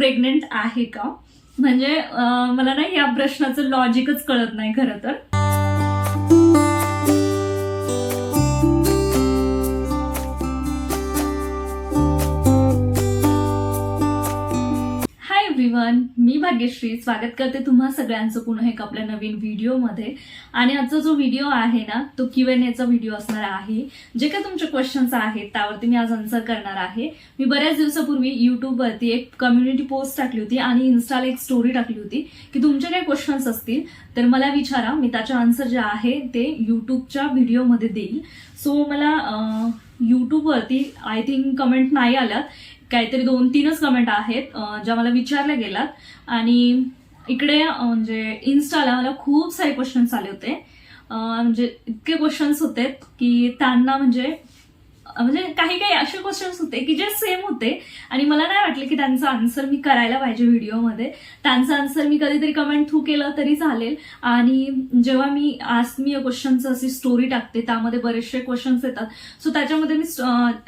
Pregnant आहे का? म्हणजे मला ना या प्रश्नाचं लॉजिकच कळत नाही खरं तर. एव्हरीवन मी भाग्यश्री. स्वागत करते तुम्हा सगळ्यांचं पुन्हा एक आपल्या नवीन व्हिडिओमध्ये. आणि आजचा जो व्हिडिओ आहे ना तो क्यू एन एचा व्हिडिओ असणार आहे. जे काही तुमचे क्वेश्चन्स आहेत त्यावरती मी आज आन्सर करणार आहे. मी बऱ्याच दिवसापूर्वी युट्यूबवरती एक कम्युनिटी पोस्ट टाकली होती आणि इन्स्टाला एक स्टोरी टाकली होती की तुमचे काही क्वेश्चन्स असतील तर मला विचारा. मी त्याचे आन्सर जे आहे ते युट्यूबच्या व्हिडिओमध्ये देईल. सो मला युट्यूबवरती आय थिंक कमेंट नाही आल्यात काहीतरी दोन तीनच कमेंट आहेत ज्या मला विचारल्या गेलात. आणि इकडे म्हणजे इन्स्टाला मला खूप सारे क्वेश्चन्स आले होते. म्हणजे इतके क्वेश्चन्स होते की त्यांना म्हणजे म्हणजे काही काही असे क्वेश्चन्स होते की जे सेम होते. आणि मला नाही वाटले की त्यांचा आन्सर मी करायला पाहिजे व्हिडिओमध्ये त्यांचा आन्सर मी कधीतरी कमेंट थ्रू केलं तरी चालेल. आणि जेव्हा मी आज मी क्वेश्चनचं अशी स्टोरी टाकते त्यामध्ये बरेचसे क्वेश्चन्स येतात. सो त्याच्यामध्ये मी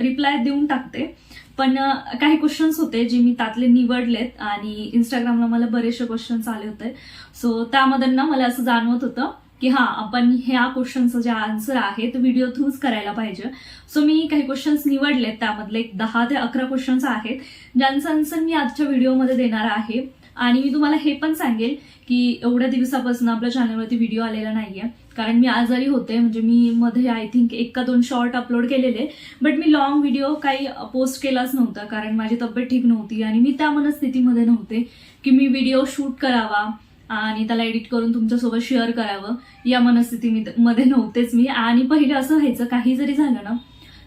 रिप्लाय देऊन टाकते. पण काही क्वेश्चन्स होते जे मी त्यातले निवडलेत आणि इंस्टाग्रामला मला बरेचसे क्वेश्चन्स आले होते. सो त्यामध्ये ना मला असं जाणवत होतं की हा आपण ह्या क्वेश्चनचं जे आन्सर आहे ते व्हिडिओ थ्रूच करायला पाहिजे. सो मी काही क्वेश्चन्स निवडलेत त्यामधले एक दहा ते अकरा क्वेश्चन्स आहेत ज्यांचं आन्सर मी आजच्या व्हिडिओमध्ये देणार आहे. आणि मी तुम्हाला हे पण सांगेल की एवढ्या दिवसापासून आपल्या चॅनलवरती व्हिडिओ आलेला नाहीये. कारण मी आजारी होते म्हणजे मी मध्ये आय थिंक एक का दोन शॉर्ट अपलोड केलेले बट मी लॉंग व्हिडिओ काही पोस्ट केलाच नव्हता कारण माझी तब्येत ठीक नव्हती आणि मी त्या मनस्थितीमध्ये नव्हते की मी व्हिडिओ शूट करावा आणि त्याला एडिट करून तुमच्यासोबत शेअर करावं. या मनस्थिती मध्ये नव्हतेच मी. आणि पहिलं असं व्हायचं काही जरी झालं ना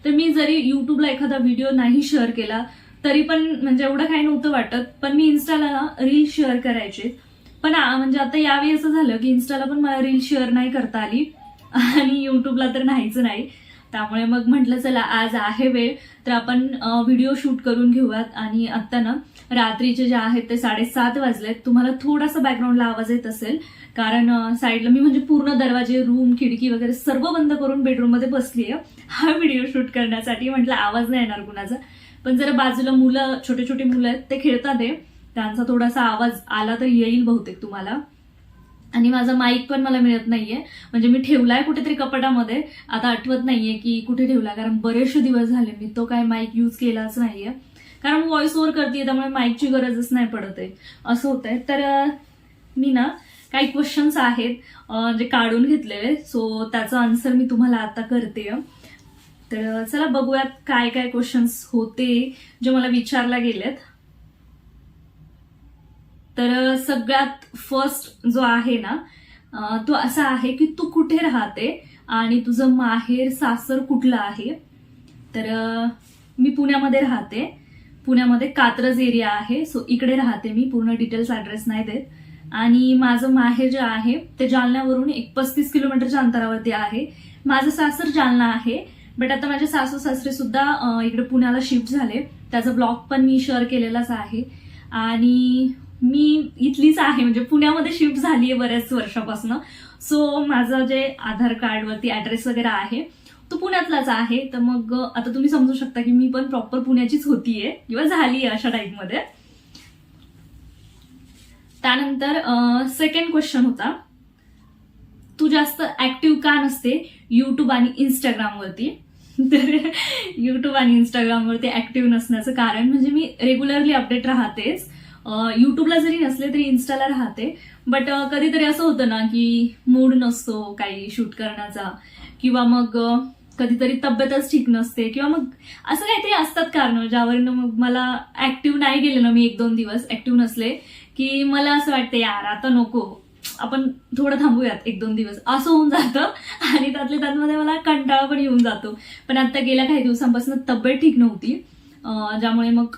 तर मी जरी युट्यूबला एखादा व्हिडिओ नाही शेअर केला तरी पण म्हणजे एवढं काही नव्हतं वाटत. पण मी इन्स्टाला ना रील शेअर करायचे. पण म्हणजे आता यावेळी असं झालं की इन्स्टाला पण मला रील शेअर नाही करता आली. आणि युट्यूबला तर नाहीच नाही. त्यामुळे मग म्हटलं चला आज आहे वेळ. तर आपण व्हिडिओ शूट करून घेऊयात. आणि आत्ता ना रात्रीचे जे आहेत ते साडेसात वाजलेत. तुम्हाला थोडासा बॅकग्राऊंडला आवाज येत असेल. कारण साईडला मी म्हणजे पूर्ण दरवाजे रूम खिडकी वगैरे सर्व बंद करून बेडरूममध्ये बसली आहे हा व्हिडिओ शूट करण्यासाठी म्हटलं आवाज नाही येणार कुणाचा. पण जरा बाजूला मुलं छोटे छोटे मुलं आहेत ते खेळतात आहे त्यांचा थोडासा आवाज आला तर येईल बहुतेक तुम्हाला. आणि माझा माईक पण मला मिळत नाहीये. म्हणजे मी ठेवलाय कुठेतरी कपाटामध्ये. आता आठवत नाहीये की कुठे ठेवला कारण बरेचसे दिवस झाले मी तो काय माईक यूज केलाच नाहीये. कारण व्हॉइस ओव्हर करते त्यामुळे माईकची गरजच नाही पडत आहे. असं होत आहे तर मी ना काही क्वेश्चन्स आहेत जे काढून घेतलेले. सो त्याचा आन्सर मी तुम्हाला आता करते तर चला बघूयात काय काय क्वेश्चन्स होते जे मला विचारला गेलेत. तर सगळ्यात फर्स्ट जो आहे ना तो असा आहे की तू कुठे राहते आणि तुझं माहेर सासर कुठलं आहे? तर मी पुण्यामध्ये राहते. पुण्यामध्ये कात्रज एरिया आहे. सो इकडे राहते मी. पूर्ण डिटेल्स ऍड्रेस नाही देत. आणि माझं माहेर जे आहे ते जालन्यावरून एक पस्तीस किलोमीटरच्या अंतरावरती आहे. माझं सासर जालना आहे. बट आता माझे सासू सासरे सुद्धा इकडे पुण्याला शिफ्ट झाले. त्याचा ब्लॉग पण मी शेअर केलेलाच आहे. आणि मी इथलीच आहे म्हणजे पुण्यामध्ये शिफ्ट झाली आहे बऱ्याच वर्षापासून. सो माझं जे आधार कार्डवरती ऍड्रेस वगैरे आहे तो पुण्यातलाच आहे. तर मग आता तुम्ही समजू शकता की मी पण प्रॉपर पुण्याचीच होतीये किंवा झाली आहे अशा टाईपमध्ये त्यानंतर सेकंड क्वेश्चन होता. तू जास्त ऍक्टिव्ह का नसते? युट्यूब आणि इंस्टाग्रामवरती तर युट्यूब आणि इंस्टाग्रामवरती ऍक्टिव्ह नसण्याचं कारण म्हणजे मी रेग्युलरली अपडेट राहतेच. युट्यूबला जरी नसले तरी इन्स्टाला राहते. बट कधीतरी असं होतं ना की मूड नसतो काही शूट करण्याचा. किंवा मग कधीतरी तब्येतच ठीक नसते. किंवा मग असं काहीतरी असतात कारण ज्यावरनं मग मला ऍक्टिव्ह नाही गेले ना मी एक दोन दिवस ऍक्टिव्ह नसले की मला असं वाटतं यार आता नको. आपण थोडं थांबूयात एक दोन दिवस. असं होऊन जातं. आणि त्यातल्या त्यातमध्ये मला कंटाळा पण येऊन जातो. पण आता गेल्या काही दिवसांपासून तब्येत ठीक नव्हती. ज्यामुळे मग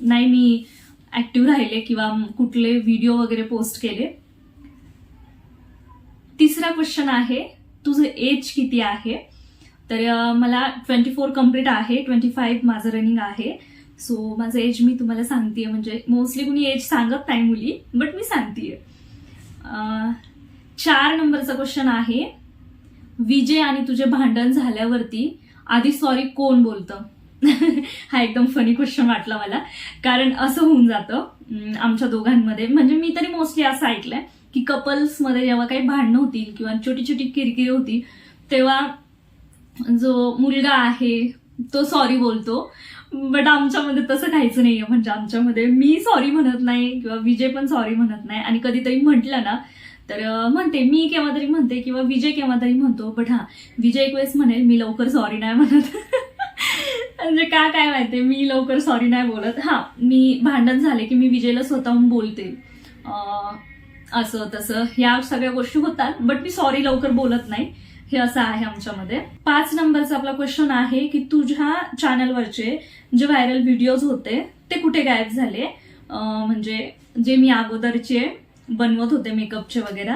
नाही मी ऍक्टिव्ह राहिले किंवा कुठले व्हिडिओ वगैरे पोस्ट केले. तिसरा क्वेश्चन आहे तुझं एज किती आहे? तर मला ट्वेंटी फोर कंप्लीट आहे ट्वेंटी फाईव्ह माझं रनिंग आहे. सो माझं एज मी तुम्हाला सांगते म्हणजे मोस्टली कुणी एज सांगत नाही मुली बट मी सांगते चार नंबरचा क्वेश्चन आहे विजय आणि तुझे भांडण झाल्यावरती आधी सॉरी कोण बोलतं? हा एकदम फनी क्वेश्चन वाटला मला. कारण असं होऊन जातं आमच्या दोघांमध्ये. म्हणजे मी तरी मोस्टली असं ऐकलंय की कपल्समध्ये जेव्हा काही भांडणं होतील किंवा छोटी छोटी किरकिरी होती तेव्हा जो मुलगा आहे तो सॉरी बोलतो. बट आमच्यामध्ये तसं काहीच नाहीये. म्हणजे आमच्यामध्ये मी सॉरी म्हणत नाही किंवा विजय पण सॉरी म्हणत नाही. आणि कधीतरी म्हटलं ना तर म्हणते मी केव्हा तरी म्हणते किंवा विजय केव्हा तरी म्हणतो. बट हा विजय एक वेळेस म्हणेल मी लवकर सॉरी नाही म्हणत. म्हणजे का काय माहितीये? मी लवकर सॉरी नाही बोलत. हा मी भांडण झाले की मी विजयला स्वतःहून बोलते. असं तसं. ह्या सगळ्या गोष्टी होतात बट मी सॉरी लवकर बोलत नाही. हे असं आहे आमच्यामध्ये. पाच नंबरचा आपला क्वेश्चन आहे की तुझ्या चॅनलवरचे जे व्हायरल व्हिडिओज होते ते कुठे गायब झाले? म्हणजे जे मी अगोदरचे बनवत होते मेकअपचे वगैरे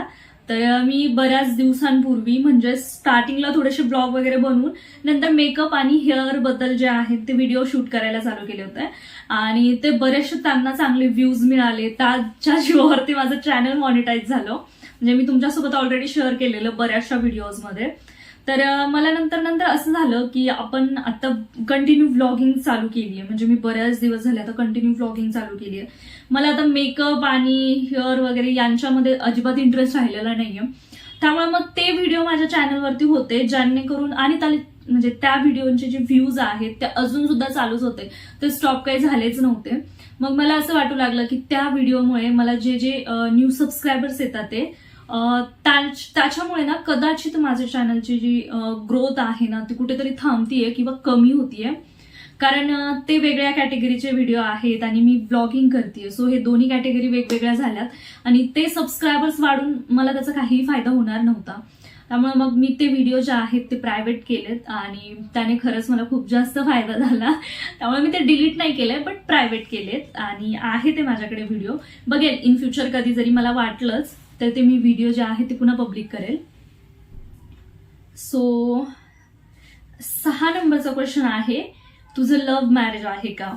तर मी बऱ्याच दिवसांपूर्वी म्हणजे स्टार्टिंगला थोडेसे ब्लॉग वगैरे बनवून नंतर मेकअप आणि हेअरबद्दल जे आहेत ते व्हिडिओ शूट करायला चालू केले होते. आणि ते बरेचसे त्यांना चांगले व्ह्यूज मिळाले. त्याच्या जीवावरती माझं चॅनल मॉनिटाईज झालं. म्हणजे मी तुमच्यासोबत ऑलरेडी शेअर केलेलं बऱ्याचशा व्हिडिओजमध्ये तर मला नंतर नंतर असं झालं की आपण आता कंटिन्यू व्लॉगिंग चालू केली आहे. म्हणजे मी बऱ्याच दिवस झाले आता कंटिन्यू व्लॉगिंग चालू केली आहे. मला आता मेकअप आणि हेअर वगैरे यांच्यामध्ये अजिबात इंटरेस्ट राहिलेला नाहीये. त्यामुळे मग ते व्हिडिओ माझ्या चॅनलवरती होते जेणेकरून आणि म्हणजे त्या व्हिडिओचे जे व्ह्यूज आहेत ते अजून सुद्धा चालूच होते. ते स्टॉप काही झालेच नव्हते. मग मला असं वाटू लागलं की त्या व्हिडिओमुळे मला जे जे न्यू सबस्क्रायबर्स येतात ते त्याच्यामुळे ना कदाचित माझ्या चॅनलची जी ग्रोथ आहे ना ती कुठेतरी थांबतीये किंवा कमी होतीये. कारण ते वेगळ्या कॅटेगरीचे व्हिडिओ आहेत आणि मी ब्लॉगिंग करते सो हे दोन्ही कॅटेगरी वेगवेगळ्या झाल्यात. आणि ते सबस्क्रायबर्स वाढून मला त्याचा काहीही फायदा होणार नव्हता. त्यामुळे मग मी ते व्हिडिओ जे आहेत ते प्रायव्हेट केलेत आणि त्याने खरंच मला खूप जास्त फायदा झाला. त्यामुळे मी ते डिलीट नाही केले बट प्रायव्हेट केलेत. आणि आहे ते माझ्याकडे व्हिडिओ बघेल इन फ्युचर कधी जरी मला वाटलंच. तर ते मी व्हिडिओ जे आहे ते पुन्हा पब्लिक करेल. सो सहा नंबरचा क्वेश्चन आहे तुझं लव्ह मॅरेज आहे का?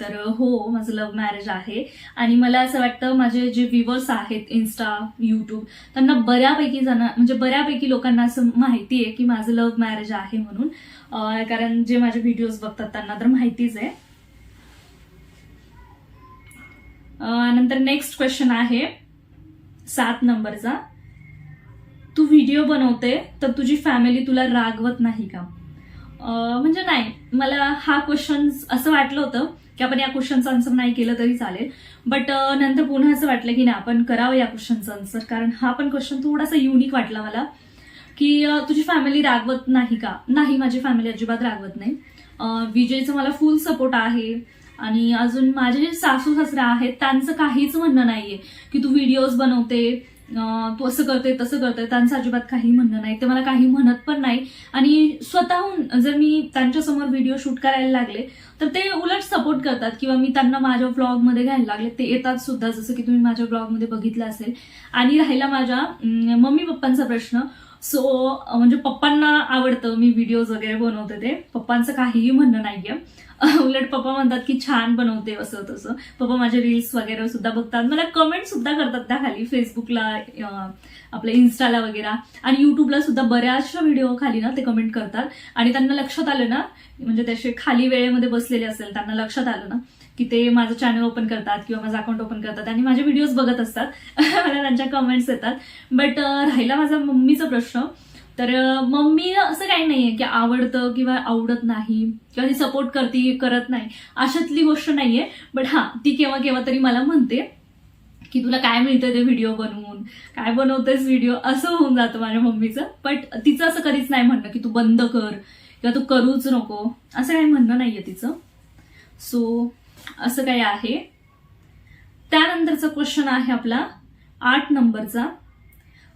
तर हो माझं लव्ह मॅरेज आहे. आणि मला असं वाटतं माझे जे व्ह्युअर्स आहेत इन्स्टा यूट्यूब त्यांना बऱ्यापैकी जण म्हणजे बऱ्यापैकी लोकांना असं माहिती आहे की माझं लव्ह मॅरेज आहे म्हणून. कारण जे माझे व्हिडिओज बघतात त्यांना तर माहितीच आहे. नंतर नेक्स्ट क्वेश्चन आहे. सात नंबरचा. तू व्हिडिओ बनवते तर तुझी फॅमिली तुला रागवत नाही का? म्हणजे नाही मला हा क्वेश्चन असं वाटलं होतं की आपण या क्वेश्चनचं आन्सर नाही केलं तरी चालेल. बट नंतर पुन्हा असं वाटलं की नाही आपण करावं या क्वेश्चनचं आन्सर कारण हा पण क्वेश्चन थोडासा युनिक वाटला मला की तुझी फॅमिली रागवत नाही का? नाही माझी फॅमिली अजिबात रागवत नाही. विजयचं मला फुल सपोर्ट आहे. आणि अजून माझे जे सासू सासरे आहेत त्यांचं काहीच म्हणणं नाहीये की तू व्हिडिओज बनवते तू असं करते तसं करते. त्यांचं अजिबात काही म्हणणं नाही. ते मला काही म्हणत पण नाही. आणि स्वतःहून जर मी त्यांच्यासमोर व्हिडिओ शूट करायला लागले तर ते उलट सपोर्ट करतात. किंवा मी त्यांना माझ्या ब्लॉगमध्ये घ्यायला लागले ते येतात सुद्धा. जसं की तुम्ही माझ्या ब्लॉगमध्ये बघितलं असेल. आणि राहिला माझ्या मम्मी पप्पांचा प्रश्न. सो म्हणजे पप्पांना आवडतं मी व्हिडिओज वगैरे बनवते ते. पप्पांचं काहीही म्हणणं नाहीये. उलट पप्पा म्हणतात की छान बनवते असं तसं. पप्पा माझे रील्स वगैरे सुद्धा बघतात. मला कमेंट सुद्धा करतात त्या खाली. फेसबुकला आपल्या इन्स्टाला वगैरे. आणि युट्यूबला सुद्धा बऱ्याचशा व्हिडिओ खाली ना ते कमेंट करतात. आणि त्यांना लक्षात आलं ना म्हणजे त्याचे खाली वेळेमध्ये बसलेले असेल त्यांना लक्षात आलं ना की ते माझं चॅनल ओपन करतात किंवा माझं अकाउंट ओपन करतात आणि माझे व्हिडिओज बघत असतात. मला त्यांच्या कमेंट्स येतात. बट राहिला माझा मम्मीचा प्रश्न. तर मम्मी असं काही नाहीये की आवडतं किंवा आवडत नाही किंवा ती सपोर्ट करते करत नाही. अशातली गोष्ट नाहीये. बट हा ती केव्हा केव्हा तरी मला म्हणते की तुला काय मिळतं ते व्हिडिओ बनवून? काय बनवतेस व्हिडिओ असं होऊन जातं माझ्या मम्मीचं. बट तिचं असं कधीच नाही म्हणणं की तू बंद कर किंवा तू करूच नको. असं काही म्हणणं नाहीये तिचं. सो असं काही आहे. त्यानंतरचा क्वेश्चन आहे आपला आठ नंबरचा.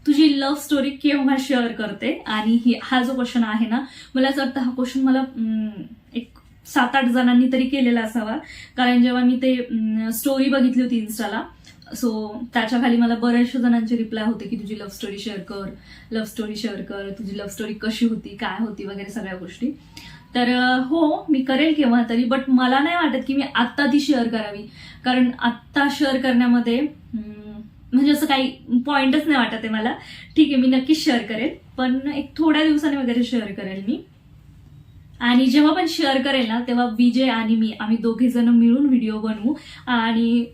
तुझी लव्ह स्टोरी केव्हा शेअर करते? आणि ही हा जो क्वेश्चन आहे ना मला असं वाटतं हा क्वेश्चन मला एक सात आठ जणांनी तरी केलेला असावा. कारण जेव्हा मी ते स्टोरी बघितली होती इन्स्टाला सो त्याच्याखाली मला बऱ्याचशा जणांचे रिप्लाय होते की तुझी लव्ह स्टोरी शेअर कर लव्ह स्टोरी शेअर कर तुझी लव्ह स्टोरी कशी होती काय होती वगैरे सगळ्या गोष्टी. तर हो मी करेल केव्हा तरी बट मला नाही वाटत की मी आत्ता ती शेअर करावी. कारण आत्ता शेअर करण्यामध्ये म्हणजे असं काही पॉइंटच नाही वाटत आहे मला. ठीक आहे मी नक्कीच शेअर करेल पण एक थोड्या दिवसाने वगैरे शेअर करेल मी. आणि जेव्हा पण शेअर करेल ना तेव्हा विजय आणि मी आम्ही दोघे जण मिळून व्हिडिओ बनवू. आणि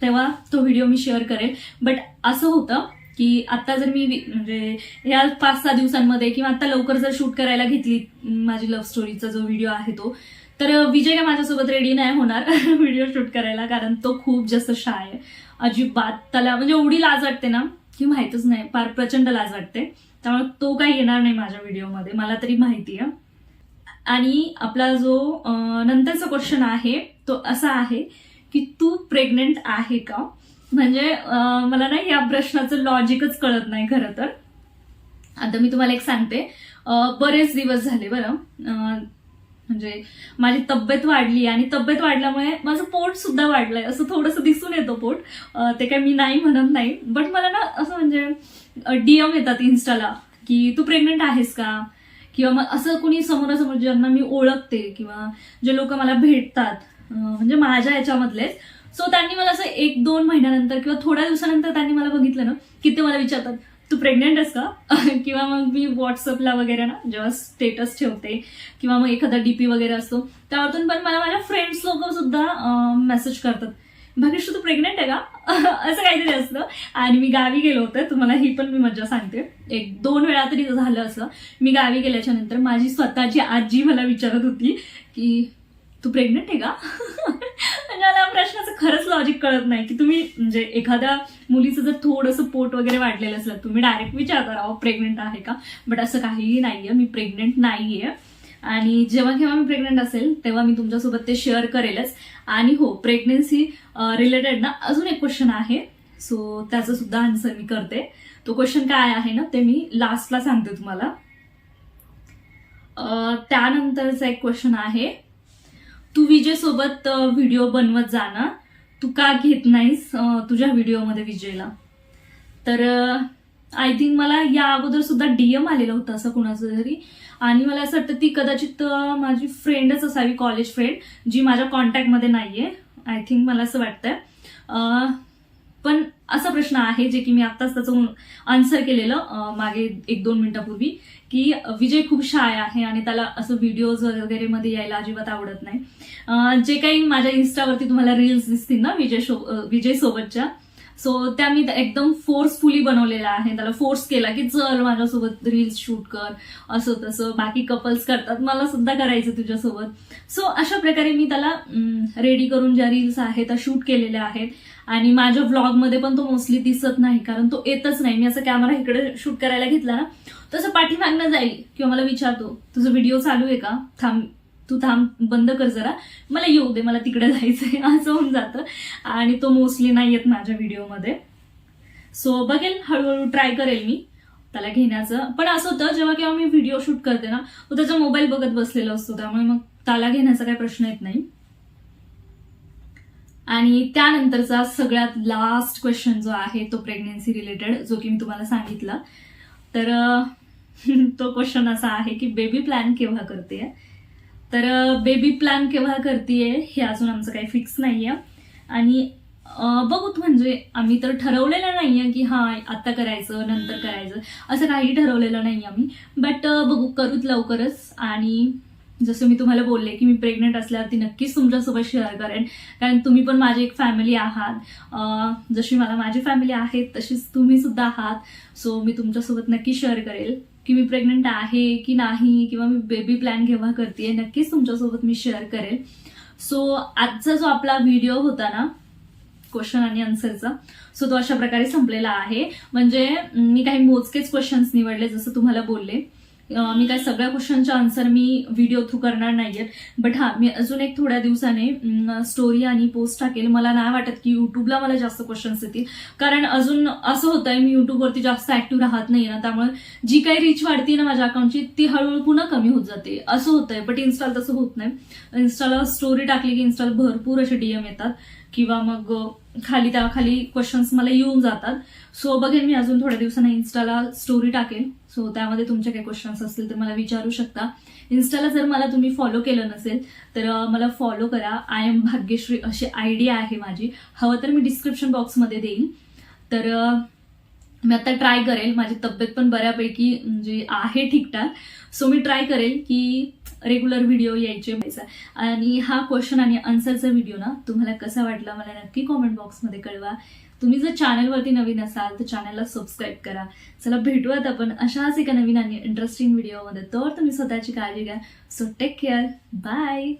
तेव्हा तो व्हिडिओ मी शेअर करेल. बट असं होतं की आता जर मी म्हणजे या पाच सहा दिवसांमध्ये किंवा आता लवकर जर शूट करायला घेतली माझी लव्ह स्टोरीचा जो व्हिडिओ आहे तो तर विजय काय माझ्यासोबत रेडी नाही होणार व्हिडिओ शूट करायला कारण तो खूप जास्त शाय आहे. अजिबात त्याला म्हणजे एवढी लाज वाटते ना की माहीतच नाही फार प्रचंड लाज वाटते. त्यामुळे तो काही येणार नाही माझ्या व्हिडिओमध्ये मला तरी माहिती आहे. आणि आपला जो नंतरचा क्वेश्चन आहे तो असा आहे की तू प्रेग्नेंट आहे का? म्हणजे मला ना या प्रश्नाचं लॉजिकच कळत नाही खरं तर. आता मी तुम्हाला एक सांगते. बरेच दिवस झाले बरं. म्हणजे माझी तब्येत वाढली आणि तब्येत वाढल्यामुळे माझं पोट सुद्धा वाढलंय. असं थोडंसं दिसून येतं पोट. ते काय मी नाही म्हणत नाही. बट मला ना असं म्हणजे डीएम येतात इन्स्टाला की तू प्रेग्नंट आहेस का? किंवा मग असं कुणी समोरासमोर ज्यांना मी ओळखते किंवा जे लोक मला भेटतात म्हणजे माझ्या याच्यामधलेच. सो त्यांनी मला असं एक दोन महिन्यानंतर किंवा थोड्या दिवसानंतर त्यांनी मला बघितलं ना की ते मला विचारतात तू प्रेग्नेंट आहेस का? किंवा मग मी व्हॉट्सअपला वगैरे ना जेव्हा स्टेटस ठेवते किंवा मग एखादा डीपी वगैरे असतो त्यावरतून पण मला माझ्या फ्रेंड्स लोक सुद्धा मेसेज करतात. भाग्यश तू प्रेग्नेंट आहे का? असं काहीतरी असतं. आणि मी गावी गेलो होतं तुम्हाला ही पण मी मज्जा सांगते. एक दोन वेळा तरी झालं असं. मी गावी गेल्याच्यानंतर माझी स्वतःची आजी मला विचारत होती की तू प्रेग्नंट आहे का? म्हणजे मला प्रश्नाचं खरंच लॉजिक कळत नाही की तुम्ही म्हणजे एखाद्या मुलीचं जर थोडंसं पोट वगैरे वाढलेलं असलं तुम्ही डायरेक्ट विचारता राव प्रेग्नंट आहे का? बट असं काहीही नाहीये. मी प्रेग्नेंट नाहीये. आणि जेव्हा केव्हा मी प्रेग्नंट असेल तेव्हा मी तुमच्यासोबत ते शेअर करेलच. आणि हो प्रेग्नन्सी रिलेटेड ना अजून एक क्वेश्चन आहे. सो त्याचं सुद्धा आन्सर मी करते. तो क्वेश्चन काय आहे ना ते मी लास्टला सांगते तुम्हाला. त्यानंतरचा एक क्वेश्चन आहे. तू विजयसोबत व्हिडिओ बनवत जा ना. तू का घेत नाहीस तुझ्या व्हिडिओमध्ये विजयला? तर आय थिंक मला या अगोदर सुद्धा डीएम आलेलं होतं असं कुणाचं तरी. आणि मला असं वाटतं ती कदाचित माझी फ्रेंडच असावी कॉलेज फ्रेंड जी माझ्या कॉन्टॅक्टमध्ये आहे आय थिंक मला असं वाटतंय. पण असा प्रश्न आहे जे की मी आत्ताच त्याचं आन्सर केलेलं मागे एक दोन मिनिटापूर्वी की विजय खूप शाय आहे आणि त्याला असं व्हिडिओज वगैरे मध्ये यायला अजिबात आवडत नाही. जे काही माझ्या इन्स्टावरती तुम्हाला रील्स दिसतील ना विजय शो विजय सोबतच्या सो त्या मी एकदम फोर्सफुली बनवलेल्या आहे त्याला फोर्स केला की चल माझ्यासोबत रील्स शूट कर असं तसं. बाकी कपल्स करतात मला सुद्धा करायचं तुझ्यासोबत. सो अशा प्रकारे मी त्याला रेडी करून ज्या रील्स आहेत त्या शूट केलेल्या आहेत. आणि माझ्या व्लॉगमध्ये पण तो मोस्टली दिसत नाही कारण तो येतच नाही. मी असं कॅमेरा इकडे शूट करायला घेतला ना तसं पाठीमागनं जाईल. किंवा मला विचारतो तुझं व्हिडिओ चालू आहे का? थांब तू थांब बंद कर जरा. मला येऊ दे मला तिकडे जायचंय. असं होऊन जातं. आणि तो मोस्टली नाही येत माझ्या व्हिडिओमध्ये सो बघेल हळूहळू ट्राय करेल मी त्याला घेण्याचं. पण असं होतं जेव्हा केव्हा मी व्हिडिओ शूट करते ना तो त्याचा मोबाईल बघत बसलेला असतो. त्यामुळे मग त्याला घेण्याचा काही प्रश्न येत नाही. आणि त्यानंतरचा सगळ्यात लास्ट क्वेश्चन जो आहे तो प्रेग्नेन्सी रिलेटेड जो की मी तुम्हाला सांगितला. तर तो क्वेश्चन असा आहे की बेबी प्लॅन केव्हा करते तर बेबी प्लॅन केव्हा करते हे अजून आमचं काही फिक्स नाहीये. आणि अं, बघूत म्हणजे आम्ही तर ठरवलेलं नाहीये की हा आता करायचं नंतर करायचं असं काही ठरवलेलं नाही आम्ही. बट बघू करूत लवकरच. आणि जसं मी तुम्हाला बोलले की मी प्रेग्नंट असल्यावरती नक्कीच तुमच्यासोबत शेअर करेन. कारण तुम्ही पण माझी एक फॅमिली आहात. जशी मला माझी फॅमिली आहे तशीच तुम्ही सुद्धा आहात. सो मी तुमच्यासोबत नक्की शेअर करेल की मी प्रेग्नंट आहे की नाही किंवा मी बेबी प्लॅन केव्हा करते नक्कीच तुमच्यासोबत मी शेअर करेल. सो आजचा जो आपला व्हिडिओ होता ना क्वेश्चन आणि आन्सरचा सो तो अशा प्रकारे संपलेला आहे. म्हणजे मी काही मोजकेच क्वेश्चन्स निवडले जसं तुम्हाला बोलले. मी काय सगळ्या क्वेश्चनचे आन्सर मी व्हिडिओ थ्रू करणार नाहीयेत. बट हा मी अजून एक थोड्या दिवसाने स्टोरी आणि पोस्ट टाकेल. मला नाही वाटत की युट्यूबला मला जास्त क्वेश्चन्स येतील. कारण अजून असं होतंय मी युट्यूबवरती जास्त ऍक्टिव्ह राहत नाही ना. त्यामुळे जी काही रीच वाढती ना माझ्या अकाउंटची ती हळूहळू पुन्हा कमी होत जाते. असं होतंय बट इन्स्टॉल तसं होत नाही. इन्स्टॉलला स्टोरी टाकली की इन्स्टॉल भरपूर असे डीएम येतात. किंवा मग खाली त्या खाली क्वेश्चन्स मला येऊन जातात. सो बघेन मी अजून थोड्या दिवसांनी इन्स्टाला स्टोरी टाकेन. सो त्यामध्ये तुमचे काही क्वेश्चन्स असतील तर मला विचारू शकता. इन्स्टाला जर मला तुम्ही फॉलो केलं नसेल तर मला फॉलो करा. आय एम भाग्यश्री अशी आयडिया आहे माझी. हवं तर मी डिस्क्रिप्शन बॉक्समध्ये देईन. तर मी आता ट्राय करेल. माझी तब्येत पण बऱ्यापैकी म्हणजे आहे ठीकठाक. सो मी ट्राय करेल की रेग्युलर व्हिडिओ यायचे आणि हा क्वेश्चन आणि आन्सरचा व्हिडिओ ना तुम्हाला कसा वाटला मला नक्की कॉमेंट बॉक्समध्ये कळवा. तुम्ही जर चॅनलवरती नवीन असाल तर चॅनलला सबस्क्राईब करा. चला भेटूयात आपण अशाच एका नवीन आणि इंटरेस्टिंग व्हिडिओमध्ये तर तुम्ही स्वतःची काळजी घ्या. So take care bye